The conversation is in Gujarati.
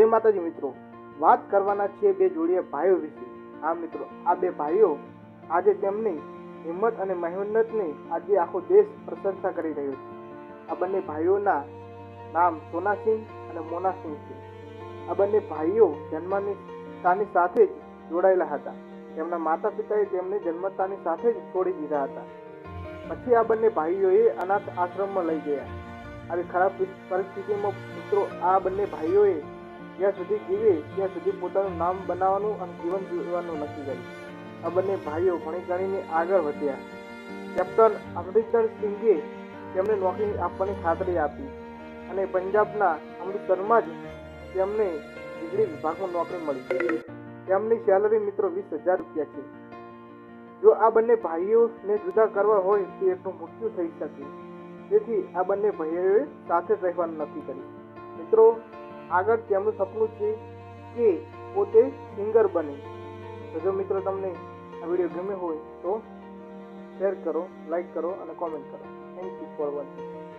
જય માતાજી મિત્રો. વાત કરવાના છીએ બે જોડિયા ભાઈઓ વિશે. આ મિત્રો, આ બે ભાઈઓ આજે તેમની હિંમત અને મહેનતની આજે આખો દેશ પ્રશંસા કરી રહ્યો છે. આ બંને ભાઈઓના નામ સોનાસિંહ અને મોનાસિંહ છે. આ બંને ભાઈઓ જન્મની તાની સાથે જ જોડાયેલા હતા. તેમના માતા પિતાએ તેમને જન્મતાની સાથે જ છોડી દીધા હતા. પછી આ બંને ભાઈઓએ અનાથ આશ્રમમાં લઈ ગયા. આવી ખરાબ પરિસ્થિતિમાં મિત્રો, આ બંને ભાઈઓએ જ્યાં સુધી જીવે, ત્યાં સુધી પોતાનું નામ બનાવવાનું અને જીવન જીવવાનું નક્કી કર્યું આ બંને ભાઈઓ ભણી ગણીને આગળ વધ્યા. કેપ્ટન અમૃતસર સિંઘે તેમને નોકરી આપવાની ખાતરી આપી અને પંજાબના અમૃતસરમાં જ તેમને વીજળી વિભાગમાં નોકરી મળી. તેમની સેલરી મિત્રો વીસ હજાર રૂપિયા છે. જો આ બંને ભાઈઓને જુદા કરવા હોય તો એકનું મૃત્યુ થઈ શકે. તેથી આ બંને ભાઈઓએ સાથે રહેવાનું નક્કી કર્યું. મિત્રો આગળ તેમનું સપનું છે કે પોતે સિંગર બને. તો જો મિત્રો તમને આ વીડિયો ગમ્યો હોય તો શેર કરો, લાઈક કરો અને કોમેન્ટ કરો. Thank you for watching